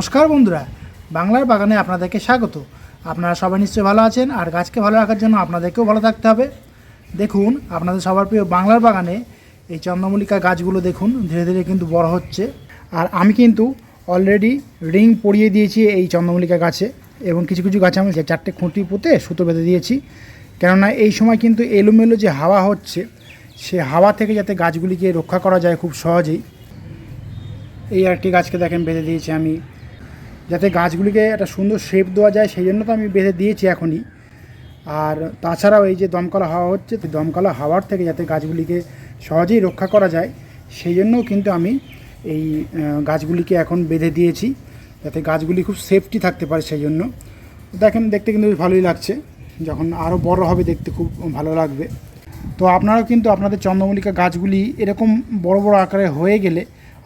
নমস্কার বন্ধুরা, বাংলার বাগানে আপনাদেরকে স্বাগত। আপনারা সবাই নিশ্চয়ই ভালো আছেন, আর গাছকে ভালো রাখার জন্য আপনাদেরকেও ভালো থাকতে হবে। দেখুন, আপনাদের সবার প্রিয় বাংলার বাগানে এই চন্দ্রমল্লিকা গাছগুলো দেখুন, ধীরে ধীরে কিন্তু বড় হচ্ছে। আর আমি কিন্তু অলরেডি রিং পরিয়ে দিয়েছি এই চন্দ্রমল্লিকা গাছে, এবং কিছু কিছু গাছে আমি চারটে খুঁটি পুঁতে সুতো বেঁধে দিয়েছি। কেননা এই সময় কিন্তু এলোমেলো যে হাওয়া হচ্ছে, সে হাওয়া থেকে যাতে গাছগুলিকে রক্ষা করা যায় খুব সহজেই। এই আরেকটি গাছকে দেখেন, বেঁধে দিয়েছি আমি। যাতে গাছগুলিকে একটা সুন্দর শেপ দেওয়া যায়, সেই জন্য তো আমি বেঁধে দিয়েছি এখনই। আর তাছাড়াও এই যে দমকলা হাওয়া হচ্ছে, তো দমকলা হাওয়ার থেকে যাতে গাছগুলিকে সহজেই রক্ষা করা যায়, সেই জন্যও কিন্তু আমি এই গাছগুলিকে এখন বেঁধে দিয়েছি, যাতে গাছগুলি খুব সেফটি থাকতে পারে সেই জন্য। দেখেন, দেখতে কিন্তু ভালোই লাগছে। যখন আরও বড় হবে, দেখতে খুব ভালো লাগবে। তো আপনারাও কিন্তু আপনাদের চন্দ্রমল্লিকা গাছগুলি এরকম বড় বড় আকারে হয়ে গেলে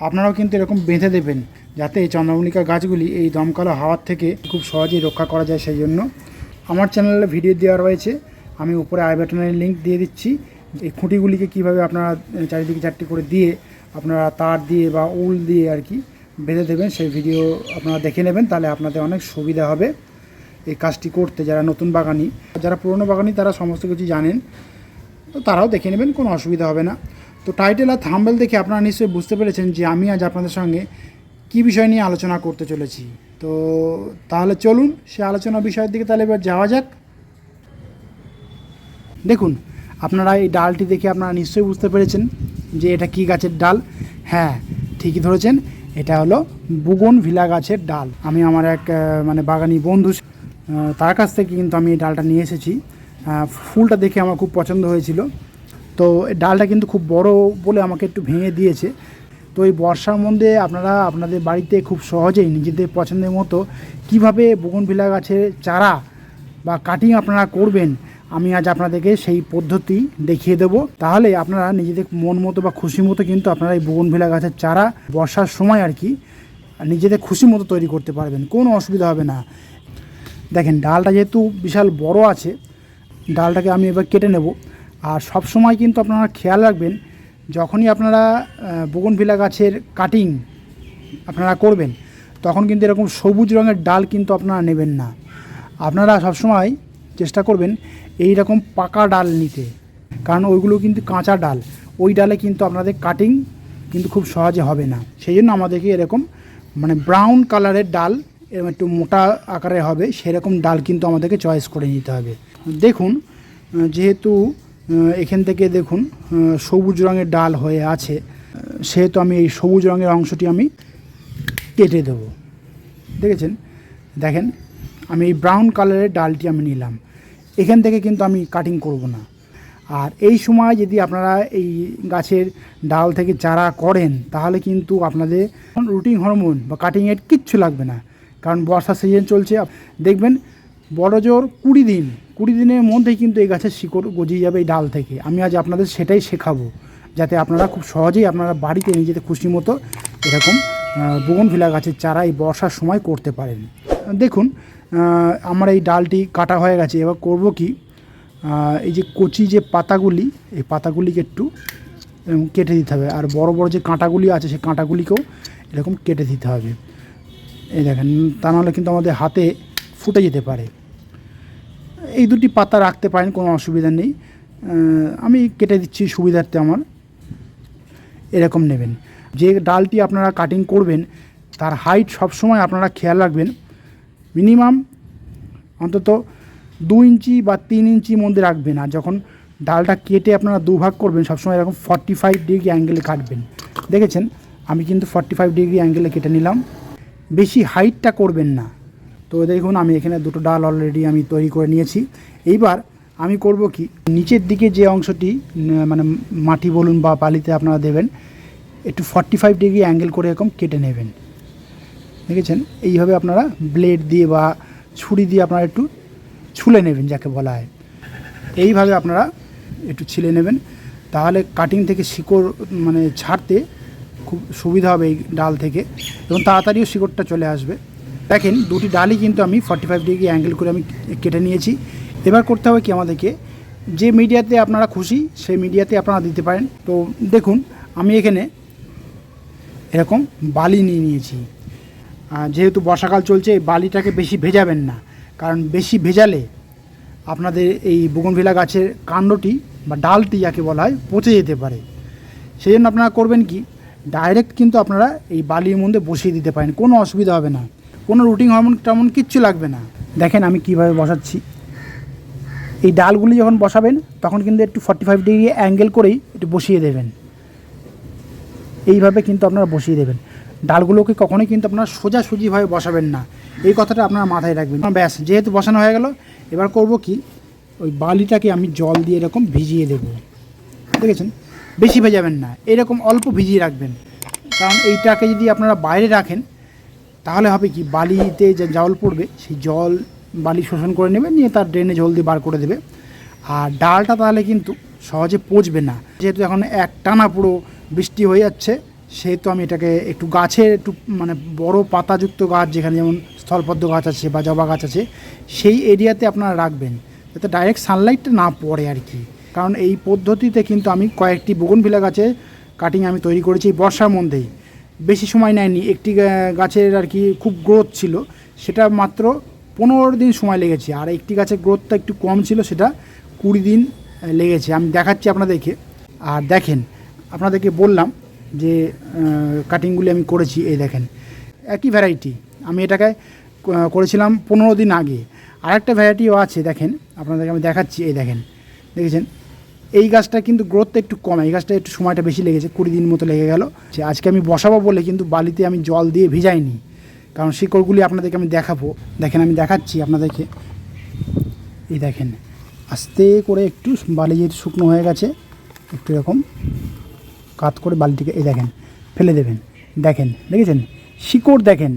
আপনারাও কিন্তু এরকম বেঁধে দেবেন যাতে এই চন্দ্রমল্লিকা গাছগুলি এই দমকালো হাওয়ার থেকে খুব সহজেই রক্ষা করা যায় সেই জন্য। আমার চ্যানেলে ভিডিও দেওয়া রয়েছে। আমি উপরে আই বাটনের লিঙ্ক দিয়ে দিচ্ছি। এই খুঁটিগুলিকে কীভাবে আপনারা চারিদিকে চারটি করে দিয়ে আপনারা তার দিয়ে বা উল দিয়ে আর কি বেঁধে দেবেন, সেই ভিডিও আপনারা দেখে নেবেন, তাহলে আপনাদের অনেক সুবিধা হবে এই কাজটি করতে। যারা নতুন বাগানি, যারা পুরনো বাগানি, তারা সমস্ত কিছু জানেন তারাও দেখে নেবেন, কোনো অসুবিধা হবে না। তো টাইটেল আর থাম্বেল দেখে আপনারা নিশ্চয়ই বুঝতে পেরেছেন যে আমি আজ আপনাদের সঙ্গে কী বিষয় নিয়ে আলোচনা করতে চলেছি। তো তাহলে চলুন সে আলোচনা বিষয়ের দিকে তাহলে এবার যাওয়া যাক। দেখুন, আপনারা এই ডালটি দেখে আপনারা নিশ্চয়ই বুঝতে পেরেছেন যে এটা কি গাছের ডাল? হ্যাঁ ঠিকই ধরেছেন, এটা হলো বুগন ভিলা গাছের ডাল। আমি আমার এক মানে বাগানি বন্ধু তার কাছ থেকে কিন্তু আমি এই ডালটা নিয়ে এসেছি। ফুলটা দেখে আমার খুব পছন্দ হয়েছিল। তো ডালটা কিন্তু খুব বড় বলে আমাকে একটু ভেঙে দিয়েছে। তো এই বর্ষার মধ্যে আপনারা আপনাদের বাড়িতে খুব সহজেই নিজেদের পছন্দের মতো কীভাবে বগনভিলা গাছের চারা বা কাটিং আপনারা করবেন, আমি আজ আপনাদেরকে সেই পদ্ধতি দেখিয়ে দেবো। তাহলে আপনারা নিজেদের মন মতো বা খুশি মতো কিন্তু আপনারা এই বগনভিলা গাছের চারা বর্ষার সময় আর কি নিজেদের খুশি মতো তৈরি করতে পারবেন, কোনো অসুবিধা হবে না। দেখেন, ডালটা যেহেতু বিশাল বড় আছে, ডালটাকে আমি এবার কেটে নেব। আর সব সময় কিন্তু আপনারা খেয়াল রাখবেন, যখনই আপনারা বগনভিলা গাছের কাটিং আপনারা করবেন, তখন কিন্তু এরকম সবুজ রঙের ডাল কিন্তু আপনারা নেবেন না। আপনারা সবসময় চেষ্টা করবেন এই রকম পাকা ডাল নিতে, কারণ ওইগুলো কিন্তু কাঁচা ডাল, ওই ডালে কিন্তু আপনাদের কাটিং কিন্তু খুব সহজে হবে না। সেই জন্য আমাদেরকে এরকম মানে ব্রাউন কালারের ডাল, এরকম একটু মোটা আকারে হবে, সেরকম ডাল কিন্তু আমাদেরকে চয়েস করে নিতে হবে। দেখুন যেহেতু এখান থেকে দেখুন সবুজ রঙের ডাল হয়ে আছে। সেহেতু আমি এই সবুজ রঙের অংশটি আমি কেটে দেবো। দেখেছেন? দেখেন, আমি এই ব্রাউন কালারের ডালটি আমি নিলাম। এখান থেকে কিন্তু আমি কাটিং করব না। আর এই সময় যদি আপনারা এই গাছের ডাল থেকে চারা করেন, তাহলে কিন্তু আপনাদের রুটিন হরমোন বা কাটিং এর কিচ্ছু লাগবে না। কারণ বর্ষা সিজন চলছে, দেখবেন বড় জোর কুড়ি দিন কুড়ি দিনের মধ্যেই কিন্তু এই গাছের শিকড় গজিয়ে যাবে এই ডাল থেকে। আমি আজ আপনাদের সেটাই শেখাবো, যাতে আপনারা খুব সহজেই আপনারা বাড়িতে নিজেদের খুশি মতো এরকম বগনভিলা গাছের চারা এই বর্ষার সময় করতে পারেন। দেখুন আমার এই ডালটি কাটা হয়ে গেছে। এবার করব কি? এই যে কচি যে পাতাগুলি, এই পাতাগুলিকে একটু কেটে দিতে হবে। আর বড় বড় যে কাঁটাগুলি আছে সেই কাঁটাগুলিকেও এরকম কেটে দিতে হবে। এই দেখেন, তা নাহলে কিন্তু আমাদের হাতে ফুটে যেতে পারে। এই দুটি পাতা রাখতে পারেন, কোনো অসুবিধা নেই। আমি কেটে দিচ্ছি, সুবিধার্থে আমার। এরকম নেবেন। যে ডালটি আপনারা কাটিং করবেন, তার হাইট সবসময় আপনারা খেয়াল রাখবেন। মিনিমাম অন্তত দু ইঞ্চি বা তিন ইঞ্চির মধ্যে রাখবেন। আর যখন ডালটা কেটে আপনারা দুভাগ করবেন, সবসময় এরকম ফর্টি ফাইভ ডিগ্রি অ্যাঙ্গেলে কাটবেন। দেখেছেন? আমি কিন্তু ফর্টি ফাইভ ডিগ্রি অ্যাঙ্গেলে কেটে নিলাম। বেশি হাইটটা করবেন না। তো দেখুন, আমি এখানে দুটো ডাল অলরেডি আমি তৈরি করে নিয়েছি। এইবার আমি করব কি, নিচের দিকে যে অংশটি মানে মাটি বলুন বা বালিতে আপনারা দেবেন, একটু ফর্টি ফাইভ ডিগ্রি অ্যাঙ্গেল করে এরকম কেটে নেবেন। দেখেছেন? এইভাবে আপনারা ব্লেড দিয়ে বা ছুরি দিয়ে আপনারা একটু ছুলে নেবেন, যাকে বলা হয়। এইভাবে আপনারা একটু ছিলে নেবেন। তাহলে কাটিং থেকে শিকড় মানে ছাড়তে খুব সুবিধা হবে এই ডাল থেকে এবং তাড়াতাড়িও শিকড়টা চলে আসবে। দেখেন দুটি ডালই কিন্তু আমি ফর্টি ফাইভ ডিগ্রি অ্যাঙ্গেল করে আমি কেটে নিয়েছি। এবার করতে হবে কি আমাদেরকে? যে মিডিয়াতে আপনারা খুশি, সেই মিডিয়াতে আপনারা দিতে পারেন। তো দেখুন, আমি এখানে এরকম বালি নিয়ে নিয়েছি। যেহেতু বর্ষাকাল চলছে বালিটাকে বেশি ভেজাবেন না। কারণ বেশি ভেজালে আপনাদের এই বুগনভিলা গাছের কাণ্ডটি বা ডালটি যাকে বলা হয়, পচে যেতে পারে। সেই জন্য আপনারা করবেন কি? ডাইরেক্ট কিন্তু আপনারা এই বালির মধ্যে বসিয়ে দিতে পারেন। কোনো অসুবিধা হবে না। কোনো রুটিং হরমোন তেমন কিচ্ছু লাগবে না। দেখেন আমি কীভাবে বসাচ্ছি। এই ডালগুলি যখন বসাবেন, তখন কিন্তু একটু ফর্টি ফাইভ ডিগ্রি অ্যাঙ্গেল করেই একটু বসিয়ে দেবেন। এইভাবে কিন্তু আপনারা বসিয়ে দেবেন। ডালগুলোকে কখনোই কিন্তু আপনারা সোজাসুজিভাবে বসাবেন না। এই কথাটা আপনারা মাথায় রাখবেন। ব্যাস, যেহেতু বসানো হয়ে গেল, এবার করব কি? ওই বালিটাকে আমি জল দিয়ে এরকম ভিজিয়ে দেবো। দেখেছেন? বেশি ভেজাবেন না। এরকম অল্প ভিজিয়ে রাখবেন। কারণ এইটাকে যদি আপনারা বাইরে রাখেন তাহলে হবে কি? বালিতে যে জল পড়বে, সেই জল বালি শোষণ করে নেবে, নিয়ে তার ড্রেনে জল দিয়ে বার করে দেবে। আর ডালটা তাহলে কিন্তু সহজে পচবে না। যেহেতু এখন এক টানা পুরো বৃষ্টি হয়ে যাচ্ছে, সেহেতু আমি এটাকে একটু গাছের একটু মানে বড় পাতাযুক্ত গাছ যেখানে যেমন স্থলপদ্ম গাছ আছে, বা জবা গাছ আছে, সেই এরিয়াতে আপনারা রাখবেন, যাতে ডাইরেক্ট সানলাইটটা না পড়ে আর কি। কারণ এই পদ্ধতিতে কিন্তু আমি কয়েকটি বগনভিলা গাছে কাটিং আমি তৈরি করেছি বর্ষার মধ্যেই। বেশি সময় নেয়নি। একটি গাছের আর কি খুব গ্রোথ ছিল। সেটা মাত্র পনেরো দিন সময় লেগেছে। আর একটি গাছের গ্রোথটা একটু কম ছিল, সেটা কুড়ি দিন লেগেছে। আমি দেখাচ্ছি আপনাদেরকে। আর দেখেন, আপনাদেরকে বললাম যে কাটিংগুলি আমি করেছি। এই দেখেন, একই ভ্যারাইটি আমি এটাকে করেছিলাম পনেরো দিন আগে। আরেকটা ভ্যারাইটিও আছে, দেখেন, আপনাদেরকে আমি দেখাচ্ছি। এই দেখেন, দেখেছেন? এই গাছটা কিন্তু গ্রোথটা একটু কম। এই গাছটা একটু সময়টা বেশি লেগেছে, কুড়ি দিন মতো লেগে গেল। যে আজকে আমি বসাবো বলে কিন্তু বালিতে আমি জল দিয়ে ভিজাইনি। কারণ শিকড়গুলি আপনাদেরকে আমি দেখাবো। দেখেন, আমি দেখাচ্ছি আপনাদেরকে। এই দেখেন, আস্তে করে একটু বালি যেহেতু শুকনো হয়ে গেছে, একটু এরকম কাত করে বালিটিকে এই দেখেন, ফেলে দেবেন। দেখেন, দেখেছেন? শিকড় দেখেন।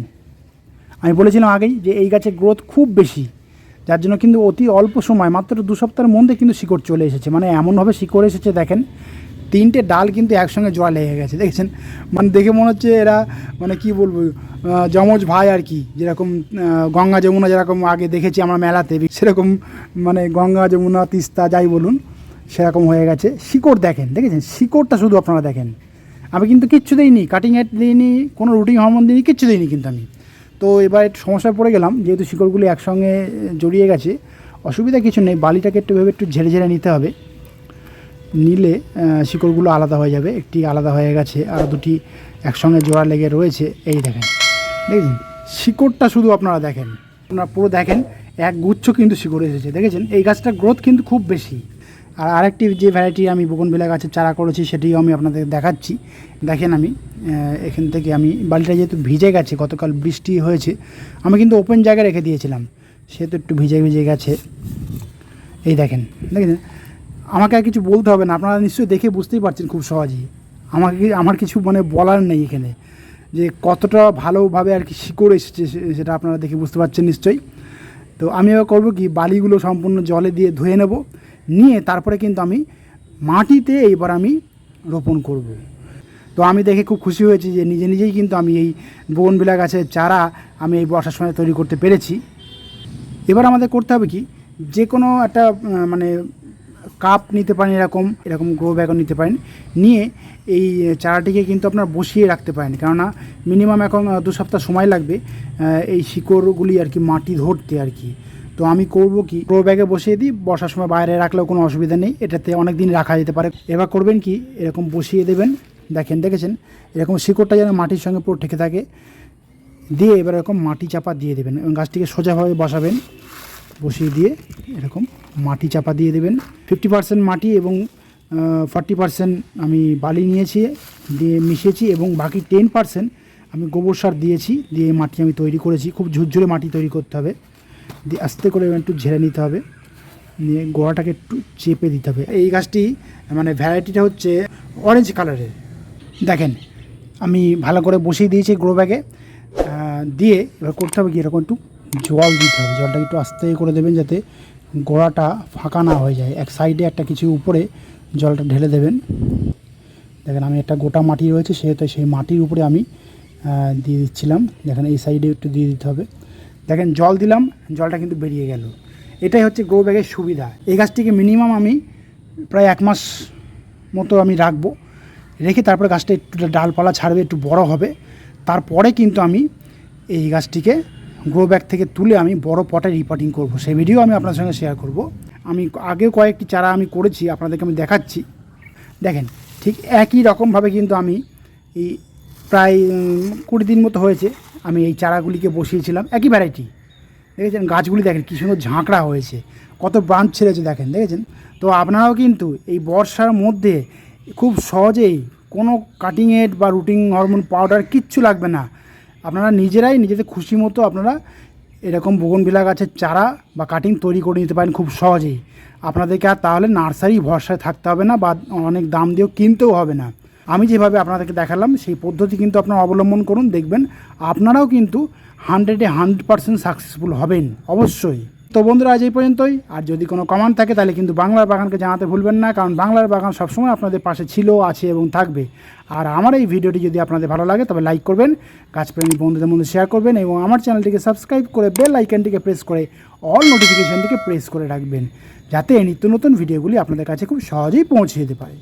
আমি বলেছিলাম আগেই যে এই গাছের গ্রোথ খুব বেশি। যার জন্য কিন্তু অতি অল্প সময়, মাত্র দু সপ্তাহের মধ্যে কিন্তু শিকড় চলে এসেছে। মানে এমনভাবে শিকড় এসেছে, দেখেন, তিনটে ডাল কিন্তু একসঙ্গে জোড়া লেগে গেছে, দেখেছেন? মানে দেখে মনে হচ্ছে এরা মানে কি বলব যমজ ভাই আর কি, যেরকম গঙ্গা যমুনা যেরকম আগে দেখেছি আমরা মেলাতে, সেরকম মানে গঙ্গা যমুনা, তিস্তা, যাই বলুন, সেরকম হয়ে গেছে। শিকড় দেখেন, দেখেছেন? শিকড়টা শুধু আপনারা দেখেন। আমি কিন্তু কিচ্ছু দিইনি কাটিং এড দিইনি, কোনো রুটিং হরমোন দিইনি, কিচ্ছু দিইনি কিন্তু আমি। তো এবার একটু সমস্যায় পড়ে গেলাম, যেহেতু শিকড়গুলি একসঙ্গে জড়িয়ে গেছে। অসুবিধা কিছু নেই, বালিটাকে একটু ভেবে একটু ঝেড়ে ঝেড়ে নিতে হবে। নিলে শিকড়গুলো আলাদা হয়ে যাবে, একটি আলাদা হয়ে গেছে, আর দুটি একসঙ্গে জোড়া লেগে রয়েছে। এই দেখেন, দেখেছেন? শিকড়টা শুধু আপনারা দেখেন। আপনারা পুরো দেখেন, এক গুচ্ছ কিন্তু শিকড় এসেছে, দেখেছেন? এই গাছটার গ্রোথ কিন্তু খুব বেশি। আর আরেকটি যে ভ্যারাইটি আমি বগনবেলা গাছের চারা করেছি, সেটিও আমি আপনাদের দেখাচ্ছি। দেখেন আমি এখান থেকে আমি বালিটা যেহেতু ভিজে গেছে, গতকাল বৃষ্টি হয়েছে, আমি কিন্তু ওপেন জায়গায় রেখে দিয়েছিলাম। সেহেতু একটু ভিজে ভিজে গেছে। এই দেখেন দেখেছেন আমাকে আর কিছু বলতে হবে না, আপনারা নিশ্চয়ই দেখে বুঝতেই পারছেন খুব সহজেই। আমাকে, আমার কিছু মানে বলার নেই এখানে, যে কতটা ভালোভাবে আর কি শিকড় এসেছে সেটা আপনারা দেখে বুঝতে পারছেন নিশ্চয়ই। তো আমি এবার করব কি, বালিগুলো সম্পূর্ণ জলে দিয়ে ধুয়ে নেব নিয়ে তারপরে কিন্তু আমি মাটিতে এইবার আমি রোপণ করব। তো আমি দেখে খুব খুশি হয়েছি যে নিজে নিজেই কিন্তু আমি এই বোনবিলা গাছের চারা আমি এই বর্ষার সময় তৈরি করতে পেরেছি। এবার আমাদের করতে হবে কি? যে কোনো একটা মানে কাপ নিতে পারেন এরকম এরকম গ্রো ব্যাগও নিতে পারেন। নিয়ে এই চারাটিকে কিন্তু আপনার বসিয়ে রাখতে পারেন। কেননা মিনিমাম এখন দু সপ্তাহ সময় লাগবে এই শিকড়গুলি আর কি মাটি ধরতে আর কি। তো আমি করব কি? গ্রো ব্যাগে বসিয়ে দিই, বসার সময় বাইরে রাখলেও কোনো অসুবিধা নেই, এটাতে অনেক দিন রাখা যেতে পারে। এবার করবেন কি? এরকম বসিয়ে দেবেন, দেখেন, দেখেছেন? এরকম শিকড়টা যেন মাটির সঙ্গে পুরো ঠেকে থাকে। দিয়ে এবার এরকম মাটি চাপা দিয়ে দেবেন। এবং গাছটিকে সোজাভাবে বসাবেন। বসিয়ে দিয়ে এরকম মাটি চাপা দিয়ে দেবেন। ফিফটি পার্সেন্ট মাটি এবং ফর্টি পার্সেন্ট আমি বালি নিয়েছি, দিয়ে মিশিয়েছি এবং বাকি টেন পার্সেন্ট আমি গোবর সার দিয়েছি, দিয়ে মাটি আমি তৈরি করেছি। খুব ঝুরঝুরে মাটি তৈরি করতে হবে। দিয়ে আস্তে করে একটু ঝেড়ে নিতে হবে। নিয়ে গোড়াটাকে একটু চেপে দিতে হবে। এই গাছটি মানে ভ্যারাইটিটা হচ্ছে অরেঞ্জ কালারের দেখেন, আমি ভালো করে বসিয়ে দিয়েছি গ্রো ব্যাগে দিয়ে এবার করতে হবে কি, এরকম একটু জল দিতে হবে। জলটা একটু আস্তে করে দেবেন যাতে গোড়াটা ফাঁকা না হয়ে যায়। এক সাইডে একটা কিছু উপরে জলটা ঢেলে দেবেন। দেখেন, আমি একটা গোটা মাটি রয়েছে, সেহেতু সেই মাটির উপরে আমি দিয়ে দিচ্ছিলাম। দেখেন, এই সাইডে একটু দিয়ে দিতে হবে। দেখেন জল দিলাম, জলটা কিন্তু বেরিয়ে গেল। এটাই হচ্ছে গ্রো ব্যাগের সুবিধা। এই গাছটিকে মিনিমাম আমি প্রায় এক মাস মতো আমি রাখব। রেখে তারপরে গাছটা একটু ডালপালা ছাড়বে, একটু বড় হবে। তারপরে কিন্তু আমি এই গাছটিকে গ্রো ব্যাগ থেকে তুলে আমি বড় পটে রিপোর্টিং করব। সেই ভিডিও আমি আপনার সঙ্গে শেয়ার করব। আমি আগেও কয়েকটি চারা আমি করেছি, আপনাদেরকে আমি দেখাচ্ছি। দেখেন, ঠিক একই রকমভাবে কিন্তু আমি এই প্রায় কুড়ি দিন মতো হয়েছে। আমি এই চারাগুলিকে বসিয়েছিলাম, একই ভ্যারাইটি দেখেছেন, গাছগুলি দেখেন কী সুন্দর ঝাঁকড়া হয়েছে, কত ব্রাঞ্চ ছেড়েছে দেখেন, দেখেছেন? তো আপনারাও কিন্তু এই বর্ষার মধ্যে খুব সহজেই কোনো কাটিং এড বা রুটিং হরমোন পাউডার কিচ্ছু লাগবে না। আপনারা নিজেরাই নিজেদের খুশি মতো আপনারা এরকম বগনভিলা গাছের চারা বা কাটিং তৈরি করে নিতে পারেন খুব সহজেই। আপনাদেরকে আর তাহলে নার্সারি ভরসায় থাকতে হবে না বা অনেক দাম দিয়েও কিনতেও হবে না। আমি যেভাবে আপনাদেরকে দেখালাম, সেই পদ্ধতি কিন্তু আপনারা অবলম্বন করুন, দেখবেন আপনারাও কিন্তু হান্ড্রেডে হান্ড্রেড পার্সেন্ট সাকসেসফুল হবেন, অবশ্যই। তো বন্ধুরা, আজ এই পর্যন্তই। আর যদি কোনো কমেন্ট থাকে, তাহলে কিন্তু বাংলার বাগানকে জানাতে ভুলবেন না, কারণ বাংলার বাগান সবসময় আপনাদের পাশে ছিল, আছে এবং থাকবে। আর আমার এই ভিডিওটি যদি আপনাদের ভালো লাগে, তবে লাইক করবেন, গাছপ্রেমী বন্ধুদের মধ্যে শেয়ার করবেন, এবং আমার চ্যানেলটিকে সাবস্ক্রাইব করে বেল আইকনটিকে প্রেস করে অল নোটিফিকেশনটিকে প্রেস করে রাখবেন, যাতে নিত্য নতুন ভিডিওগুলি আপনাদের কাছে খুব সহজেই পৌঁছে যেতে পারে।